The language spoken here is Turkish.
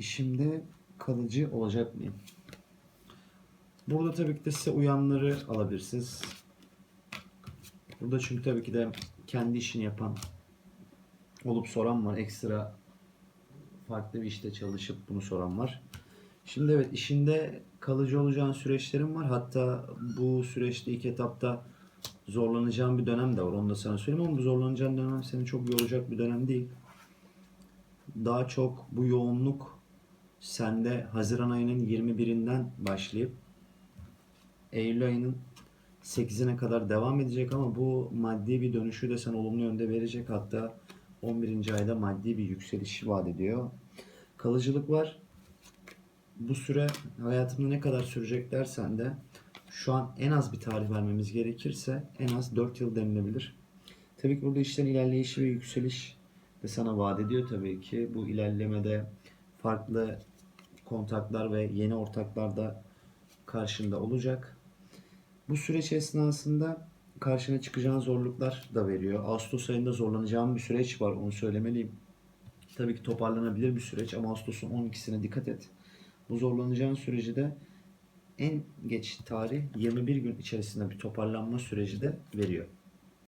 işimde kalıcı olacak mıyım? Burada tabii ki de size uyanları alabilirsiniz. Burada çünkü tabii ki de kendi işini yapan olup soran var. Ekstra farklı bir işte çalışıp bunu soran var. Şimdi evet işinde kalıcı olacağın süreçlerin var. Hatta bu süreçte ilk etapta zorlanacağın bir dönem de var. Onu da sana söyleyeyim ama bu zorlanacağın dönem seni çok yoracak bir dönem değil. Daha çok bu yoğunluk sende Haziran ayının 21'inden başlayıp Eylül ayının 8'ine kadar devam edecek ama bu maddi bir dönüşü de sana olumlu yönde verecek. Hatta 11. ayda maddi bir yükseliş vaat ediyor. Kalıcılık var. Bu süre hayatımda ne kadar sürecek dersen de şu an en az bir tarih vermemiz gerekirse en az 4 yıl denilebilir. Tabii ki burada işlerin ilerleyişi ve yükseliş de sana vaat ediyor tabii ki. Bu ilerlemede farklı kontaklar ve yeni ortaklar da karşında olacak. Bu süreç esnasında karşına çıkacağın zorluklar da veriyor. Ağustos ayında zorlanacağın bir süreç var onu söylemeliyim. Tabii ki toparlanabilir bir süreç ama Ağustos'un 12'sine dikkat et. Bu zorlanacağın süreci de en geç tarih 21 gün içerisinde bir toparlanma süreci de veriyor.